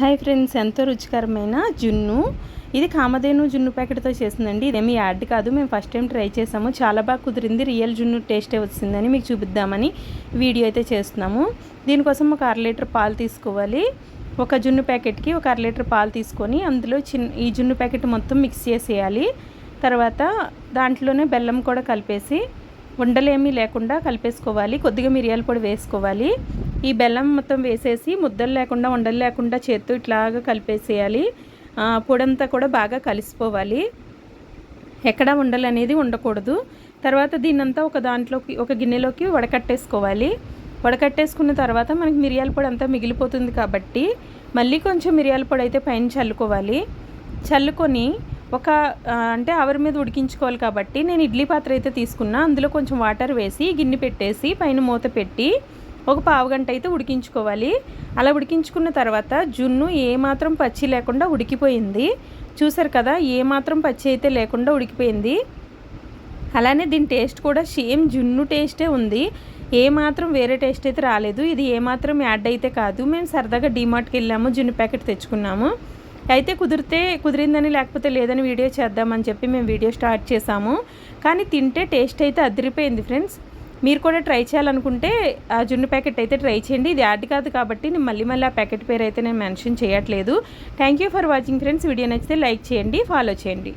Hi friends ఎంతో రుచికరమైన జున్ను. ఇది కామధేను జున్ను ప్యాకెట్తో చేసిందండి ఇదేమి యాడ్ కాదు. మేము ఫస్ట్ టైం ట్రై చేసాము. చాలా బాగా కుదిరింది. రియల్ జున్ను టేస్టే వచ్చిందని మీకు చూపిద్దామని వీడియో అయితే చేస్తున్నాము. దీనికోసం ఒక అర లీటర్ పాలు తీసుకోవాలి. ఒక జున్ను ప్యాకెట్కి ఒక అర లీటర్ పాలు తీసుకొని అందులో చిన్న ఈ జున్ను ప్యాకెట్ మొత్తం మిక్స్ చేసేయాలి. తర్వాత దాంట్లోనే బెల్లం కూడా కలిపేసి ఉండలేమీ లేకుండా కలిపేసుకోవాలి. కొద్దిగా మిరియాల పొడి వేసుకోవాలి. ఈ బెల్లం మొత్తం వేసేసి ముద్దలు లేకుండా ఉండలు లేకుండా చేత్తో ఇట్లాగా కలిపేసేయాలి. పొడంతా కూడా బాగా కలిసిపోవాలి. ఎక్కడ ఉండలు అనేది ఉండకూడదు తర్వాత దీన్నంతా ఒక దాంట్లోకి ఒక గిన్నెలోకి వడకట్టేసుకోవాలి. వడకట్టేసుకున్న తర్వాత మనకి మిరియాల పొడి అంతా మిగిలిపోతుంది కాబట్టి మళ్ళీ కొంచెం మిరియాల పొడి అయితే పైన చల్లుకోవాలి. చల్లుకొని ఒక అంటే ఆవిరి మీద ఉడికించుకోవాలి కాబట్టి నేను ఇడ్లీ పాత్ర అయితే తీసుకున్నా. అందులో కొంచెం వాటర్ వేసి గిన్నె పెట్టేసి పైన మూత పెట్టి ఒక పావు గంట అయితే ఉడికించుకోవాలి. అలా ఉడికించుకున్న తర్వాత జున్ను ఏమాత్రం పచ్చి లేకుండా ఉడికిపోయింది. చూసారు కదా ఏమాత్రం పచ్చి అయితే లేకుండా ఉడికిపోయింది. అలానే దీని టేస్ట్ కూడా సేమ్ జున్ను టేస్టే ఉంది. ఏమాత్రం వేరే టేస్ట్ అయితే రాలేదు. ఇది ఏమాత్రం యాడ్ అయితే కాదు. మేము సరదాగా డీమార్ట్కి వెళ్ళాము జున్ను ప్యాకెట్ తెచ్చుకున్నాము. అయితే కుదిరితే కుదిరిందని లేకపోతే లేదని వీడియో చేద్దామని చెప్పి మేము వీడియో స్టార్ట్ చేసాము. కానీ తింటే టేస్ట్ అయితే అదిరిపోయింది ఫ్రెండ్స్. మీరు కూడా ట్రై చేయాలనుకుంటే ఆ జున్ను ప్యాకెట్ అయితే ట్రై చేయండి. ఇది యాడ్ కాదు కాబట్టి నేను మళ్ళీ మళ్ళీ ఆ ప్యాకెట్ పేరు అయితే నేను మెన్షన్ చేయట్లేదు. Thank you for watching friends video నచ్చితే లైక్ చేయండి ఫాలో చేయండి.